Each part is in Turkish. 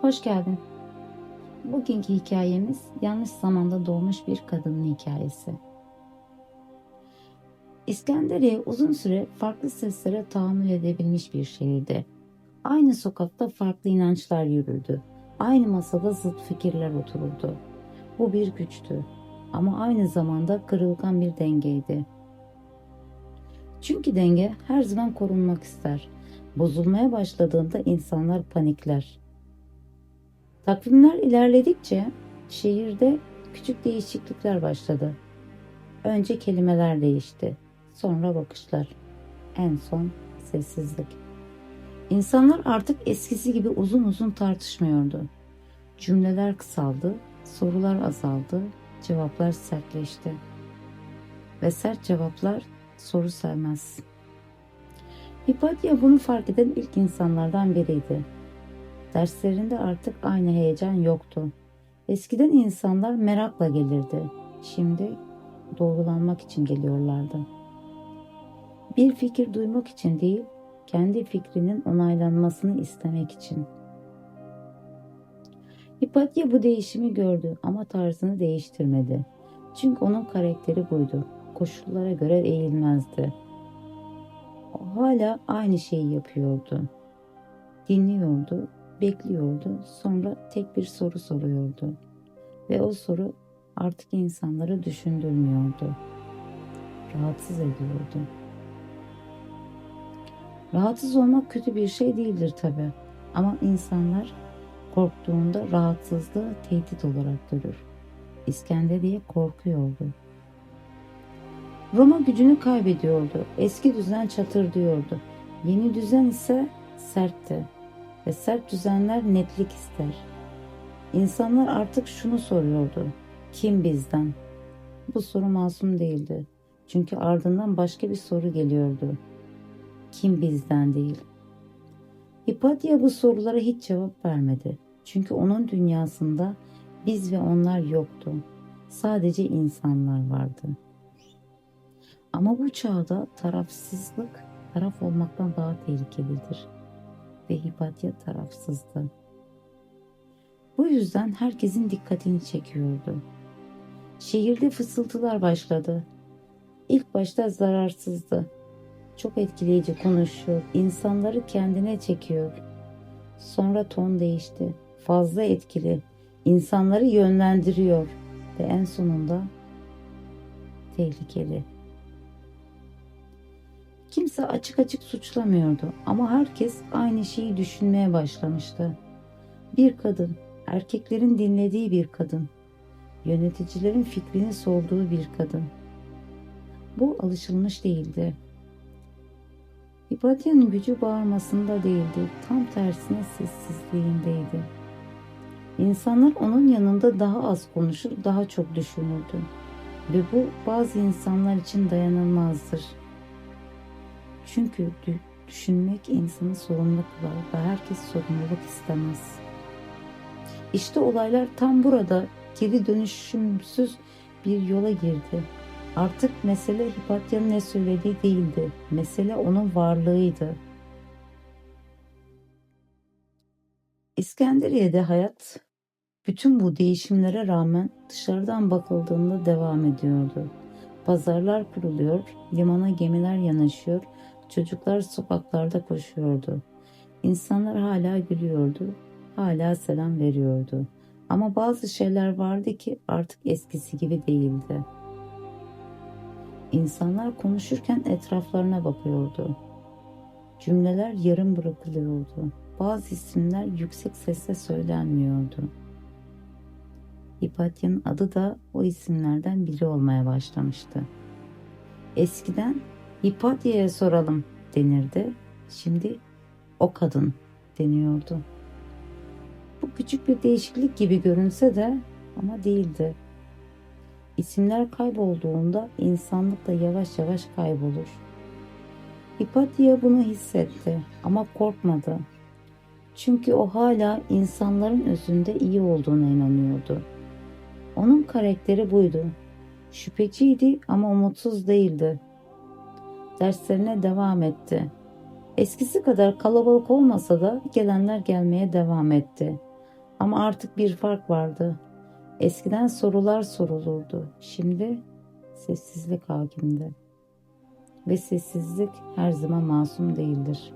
Hoş geldin. Bugünkü hikayemiz yanlış zamanda doğmuş bir kadının hikayesi. İskenderiye uzun süre farklı seslere tahammül edebilmiş bir şehirdi. Aynı sokakta farklı inançlar yürürdü. Aynı masada zıt fikirler otururdu. Bu bir güçtü ama aynı zamanda kırılgan bir dengeydi. Çünkü denge her zaman korunmak ister. Bozulmaya başladığında insanlar panikler. Takvimler ilerledikçe şehirde küçük değişiklikler başladı. Önce kelimeler değişti, sonra bakışlar, en son sessizlik. İnsanlar artık eskisi gibi uzun uzun tartışmıyordu. Cümleler kısaldı, sorular azaldı, cevaplar sertleşti. Ve sert cevaplar soru sevmez. Hipatya bunu fark eden ilk insanlardan biriydi. Derslerinde artık aynı heyecan yoktu. Eskiden insanlar merakla gelirdi. Şimdi doğrulanmak için geliyorlardı. Bir fikir duymak için değil, kendi fikrinin onaylanmasını istemek için. Hipatya bu değişimi gördü ama tarzını değiştirmedi. Çünkü onun karakteri buydu. Koşullara göre eğilmezdi. O hala aynı şeyi yapıyordu. Dinliyordu, bekliyordu. Sonra tek bir soru soruyordu. Ve o soru artık insanları düşündürmüyordu. Rahatsız ediyordu. Rahatsız olmak kötü bir şey değildir tabi. Ama insanlar korktuğunda rahatsızlığı tehdit olarak görür. İskenderiye korkuyordu. Roma gücünü kaybediyordu. Eski düzen çatır diyordu. Yeni düzen ise sertti. Ve sert düzenler netlik ister. İnsanlar artık şunu soruyordu. Kim bizden? Bu soru masum değildi. Çünkü ardından başka bir soru geliyordu. Kim bizden değil? Hipatya bu sorulara hiç cevap vermedi. Çünkü onun dünyasında biz ve onlar yoktu. Sadece insanlar vardı. Ama bu çağda tarafsızlık taraf olmaktan daha tehlikelidir. Ve Hipatya tarafsızdı. Bu yüzden herkesin dikkatini çekiyordu. Şehirde fısıltılar başladı. İlk başta zararsızdı. Çok etkileyici konuşuyor, insanları kendine çekiyor. Sonra ton değişti. Fazla etkili, insanları yönlendiriyor ve en sonunda tehlikeli. Kimse açık açık suçlamıyordu ama herkes aynı şeyi düşünmeye başlamıştı. Bir kadın, erkeklerin dinlediği bir kadın, yöneticilerin fikrini sorduğu bir kadın. Bu alışılmış değildi. Hipatya'nın gücü bağırmasında değildi, tam tersine sessizliğindeydi. İnsanlar onun yanında daha az konuşur, daha çok düşünürdü. Ve bu bazı insanlar için dayanılmazdır. Çünkü düşünmek insanı sorumlu kılar ve herkes sorumluluk istemez. İşte olaylar tam burada geri dönüşümsüz bir yola girdi. Artık mesele Hipatya'nın ne söylediği değildi. Mesele onun varlığıydı. İskenderiye'de hayat bütün bu değişimlere rağmen dışarıdan bakıldığında devam ediyordu. Pazarlar kuruluyor, limana gemiler yanaşıyor, çocuklar sokaklarda koşuyordu. İnsanlar hala gülüyordu, hala selam veriyordu. Ama bazı şeyler vardı ki artık eskisi gibi değildi. İnsanlar konuşurken etraflarına bakıyordu. Cümleler yarım bırakılıyordu. Bazı isimler yüksek sesle söylenmiyordu. Hipatya'nın adı da o isimlerden biri olmaya başlamıştı. Eskiden Hipatya'ya soralım denirdi. Şimdi o kadın deniyordu. Bu küçük bir değişiklik gibi görünse de ama değildi. İsimler kaybolduğunda insanlık da yavaş yavaş kaybolur. Hipatya bunu hissetti ama korkmadı. Çünkü o hala insanların özünde iyi olduğuna inanıyordu. Onun karakteri buydu. Şüpheciydi ama umutsuz değildi. Derslerine devam etti. Eskisi kadar kalabalık olmasa da gelenler gelmeye devam etti. Ama artık bir fark vardı. Eskiden sorular sorulurdu. Şimdi sessizlik hakimdi. Ve sessizlik her zaman masum değildir.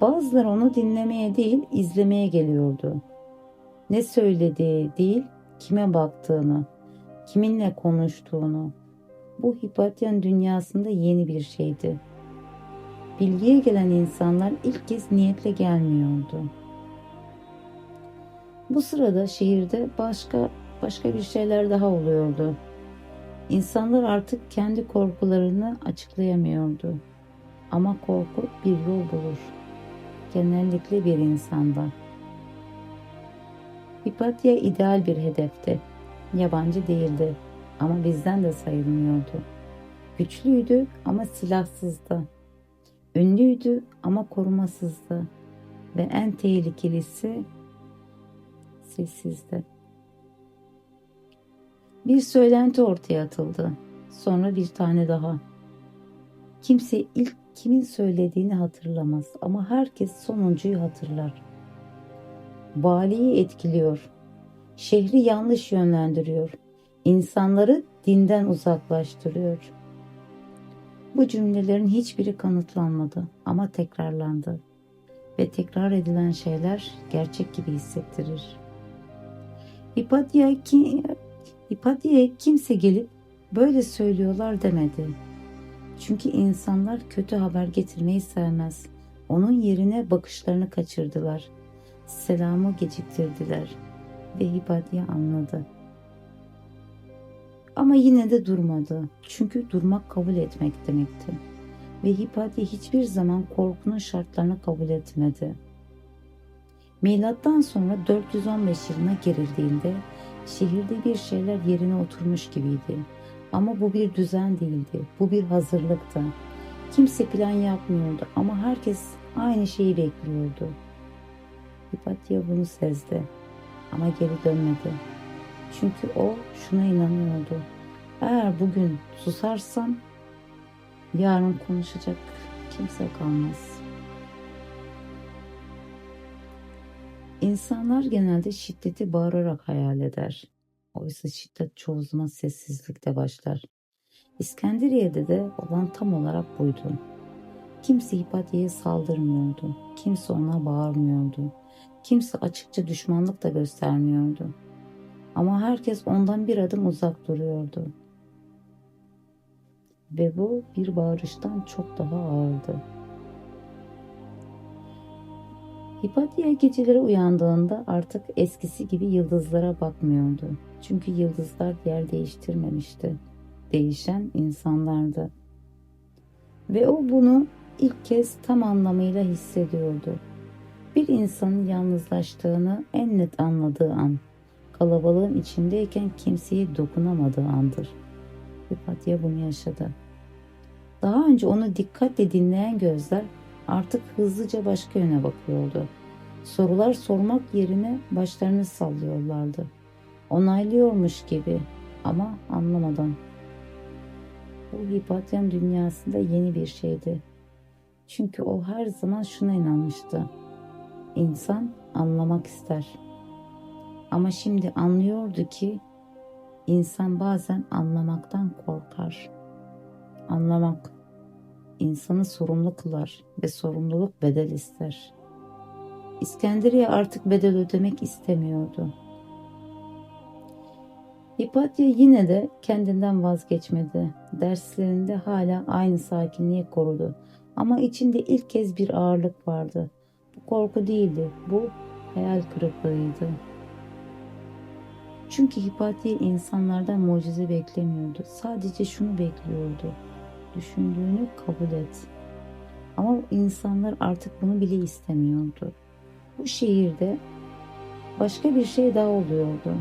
Bazıları onu dinlemeye değil, izlemeye geliyordu. Ne söylediği değil, kime baktığını, kiminle konuştuğunu. Bu Hipatyan dünyasında yeni bir şeydi. Bilgiye gelen insanlar ilk kez niyetle gelmiyordu. Bu sırada şehirde başka başka bir şeyler daha oluyordu. İnsanlar artık kendi korkularını açıklayamıyordu. Ama korku bir yol bulur. Genellikle bir insanda. Hipatya ideal bir hedefti. Yabancı değildi ama bizden de sayılmıyordu. Güçlüydü ama silahsızdı. Ünlüydü ama korumasızdı. Ve en tehlikelisi sessizdi. Bir söylenti ortaya atıldı. Sonra bir tane daha. Kimse ilk kimin söylediğini hatırlamaz ama herkes sonuncuyu hatırlar. Valiyi etkiliyor. Şehri yanlış yönlendiriyor. İnsanları dinden uzaklaştırıyor. Bu cümlelerin hiçbiri kanıtlanmadı ama tekrarlandı ve tekrar edilen şeyler gerçek gibi hissettirir. Hipatya ki, Hipatya'ya kimse gelip böyle söylüyorlar demedi. Çünkü insanlar kötü haber getirmeyi sevmez. Onun yerine bakışlarını kaçırdılar. Selamı geciktirdiler ve Hipatya anladı. Ama yine de durmadı. Çünkü durmak kabul etmek demekti. Ve Hipatya hiçbir zaman korkunun şartlarını kabul etmedi. Milattan sonra 415 yılına girildiğinde şehirde bir şeyler yerine oturmuş gibiydi. Ama bu bir düzen değildi. Bu bir hazırlıktı. Kimse plan yapmıyordu ama herkes aynı şeyi bekliyordu. Hipatya bunu sezdi ama geri dönmedi. Çünkü o şuna inanıyordu. Eğer bugün susarsam yarın konuşacak kimse kalmaz. İnsanlar genelde şiddeti bağırarak hayal eder. Oysa şiddet çoğu zaman sessizlikte başlar. İskenderiye'de de olan tam olarak buydu. Kimse Hipatya'ya saldırmıyordu. Kimse ona bağırmıyordu. Kimse açıkça düşmanlık da göstermiyordu. Ama herkes ondan bir adım uzak duruyordu. Ve bu bir bağırıştan çok daha ağırdı. Hipatya geceleri uyandığında artık eskisi gibi yıldızlara bakmıyordu. Çünkü yıldızlar yer değiştirmemişti. Değişen insanlardı. Ve o bunu ilk kez tam anlamıyla hissediyordu. Bir insanın yalnızlaştığını en net anladığı an, kalabalığın içindeyken kimseye dokunamadığı andır. Hipatya bunu yaşadı. Daha önce onu dikkatle dinleyen gözler artık hızlıca başka yöne bakıyordu. Sorular sormak yerine başlarını sallıyorlardı. Onaylıyormuş gibi ama anlamadan. Bu Hipatyan dünyasında yeni bir şeydi. Çünkü o her zaman şuna inanmıştı. İnsan anlamak ister. Ama şimdi anlıyordu ki insan bazen anlamaktan korkar. Anlamak insanı sorumlu kılar ve sorumluluk bedel ister. İskenderiye artık bedel ödemek istemiyordu. Hipatya yine de kendinden vazgeçmedi. Derslerinde hala aynı sakinliği korudu. Ama içinde ilk kez bir ağırlık vardı. Bu korku değildi, bu hayal kırıklığıydı. Çünkü Hipatya insanlardan mucize beklemiyordu. Sadece şunu bekliyordu düşündüğünü kabul et. Ama insanlar artık bunu bile istemiyordu. Bu şehirde başka bir şey daha oluyordu.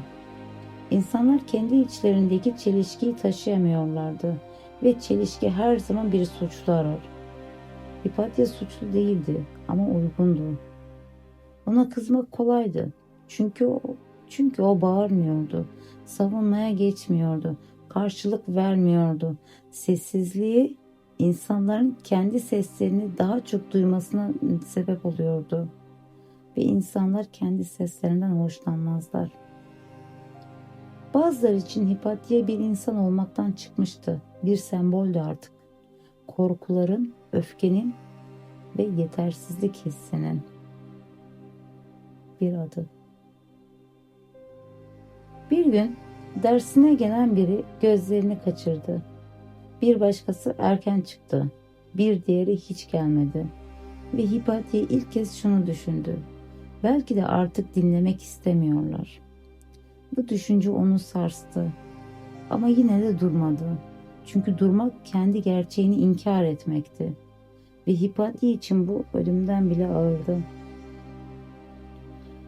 İnsanlar kendi içlerindeki çelişkiyi taşıyamıyorlardı ve çelişki her zaman bir suçlu arar. Hipatya suçlu değildi ama uygundu. Ona kızmak kolaydı. Çünkü o, çünkü o bağırmıyordu. Savunmaya geçmiyordu karşılık vermiyordu. Sessizliği insanların kendi seslerini daha çok duymasına sebep oluyordu. ve insanlar kendi seslerinden hoşlanmazlar. Bazıları için Hipatya bir insan olmaktan çıkmıştı. Bir semboldü artık. Korkuların, öfkenin ve yetersizlik hissinin bir adı. Bir gün dersine gelen biri gözlerini kaçırdı. Bir başkası erken çıktı. Bir diğeri hiç gelmedi. Ve Hipatya ilk kez şunu düşündü. Belki de artık dinlemek istemiyorlar. Bu düşünce onu sarstı. Ama yine de durmadı. Çünkü durmak kendi gerçeğini inkar etmekti. Ve Hipatya için bu ölümden bile ağırdı.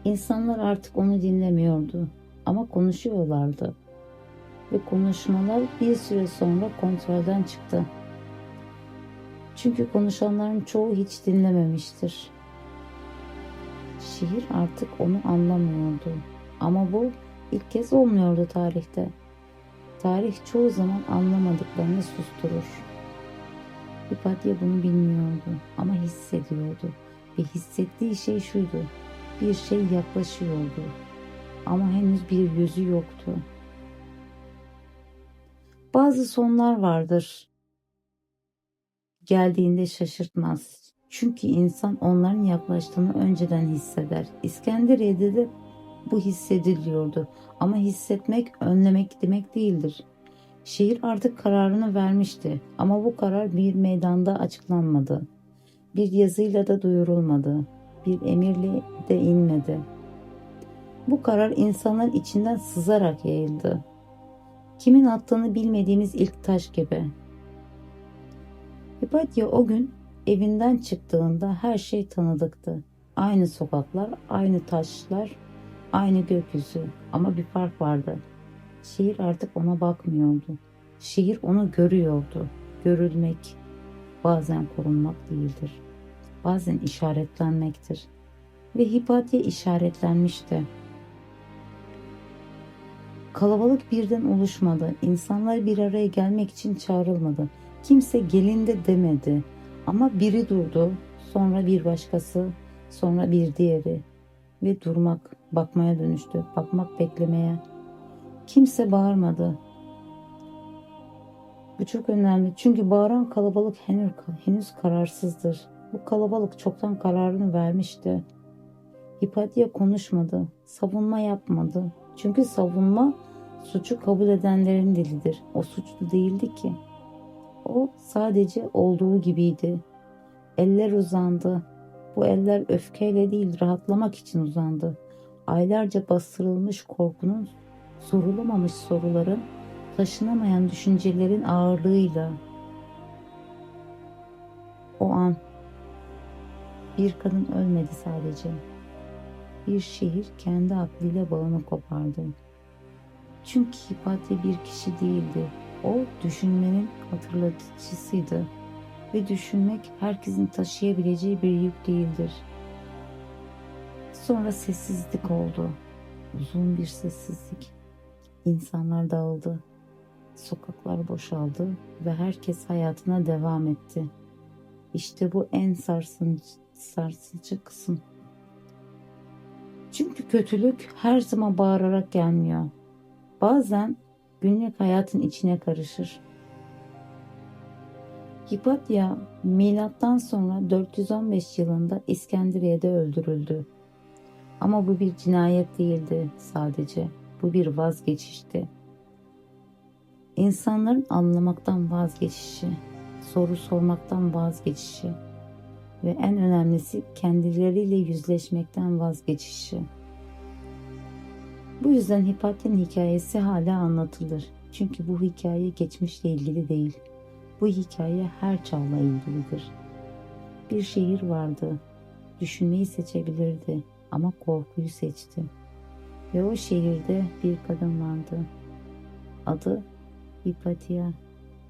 İnsanlar artık onu dinlemiyordu ama konuşuyorlardı. Ve konuşmalar bir süre sonra kontrolden çıktı. Çünkü konuşanların çoğu hiç dinlememiştir. Şehir artık onu anlamıyordu. Ama bu ilk kez olmuyordu tarihte. Tarih çoğu zaman anlamadıklarını susturur. Hipatya bunu bilmiyordu ama hissediyordu. Ve hissettiği şey şuydu. Bir şey yaklaşıyordu. Ama henüz bir yüzü yoktu. Bazı sonlar vardır. Geldiğinde şaşırtmaz. Çünkü insan onların yaklaştığını önceden hisseder. İskenderiye'de de bu hissediliyordu. Ama hissetmek önlemek demek değildir. Şehir artık kararını vermişti ama bu karar bir meydanda açıklanmadı. Bir yazıyla da duyurulmadı. Bir emirle de inmedi. Bu karar insanların içinden sızarak yayıldı. Kimin attığını bilmediğimiz ilk taş gibi. Hipatya o gün evinden çıktığında her şey tanıdıktı. Aynı sokaklar, aynı taşlar, aynı gökyüzü ama bir fark vardı. Şehir artık ona bakmıyordu. Şehir onu görüyordu. Görülmek bazen korunmak değildir. Bazen işaretlenmektir. Ve Hipatya işaretlenmişti. Kalabalık birden oluşmadı. İnsanlar bir araya gelmek için çağrılmadı. Kimse gelin de demedi. Ama biri durdu, sonra bir başkası, sonra bir diğeri. Ve durmak, bakmaya dönüştü. Bakmak beklemeye. Kimse bağırmadı. Bu çok önemli. Çünkü bağıran kalabalık henüz, henüz kararsızdır. Bu kalabalık çoktan kararını vermişti. Hipatya konuşmadı. Savunma yapmadı. Çünkü savunma suçu kabul edenlerin dilidir. O suçlu değildi ki. O sadece olduğu gibiydi. Eller uzandı. Bu eller öfkeyle değil rahatlamak için uzandı. Aylarca bastırılmış korkunun, sorulamamış soruların, taşınamayan düşüncelerin ağırlığıyla. O an bir kadın ölmedi sadece. Bir şehir kendi aklıyla bağını kopardı. Çünkü Hipatya bir kişi değildi. O düşünmenin hatırlatıcısıydı. Ve düşünmek herkesin taşıyabileceği bir yük değildir. Sonra sessizlik oldu. Uzun bir sessizlik. İnsanlar dağıldı. Sokaklar boşaldı ve herkes hayatına devam etti. İşte bu en sarsıcı, sarsıcı kısım. Çünkü kötülük her zaman bağırarak gelmiyor. Bazen günlük hayatın içine karışır. Hipatya milattan sonra 415 yılında İskenderiye'de öldürüldü. Ama bu bir cinayet değildi sadece. Bu bir vazgeçişti. İnsanların anlamaktan vazgeçişi, soru sormaktan vazgeçişi ve en önemlisi kendileriyle yüzleşmekten vazgeçişi. Bu yüzden Hipatya'nın hikayesi hala anlatılır. Çünkü bu hikaye geçmişle ilgili değil. Bu hikaye her çağla ilgilidir. Bir şehir vardı. Düşünmeyi seçebilirdi ama korkuyu seçti. Ve o şehirde bir kadın vardı. Adı Hipatya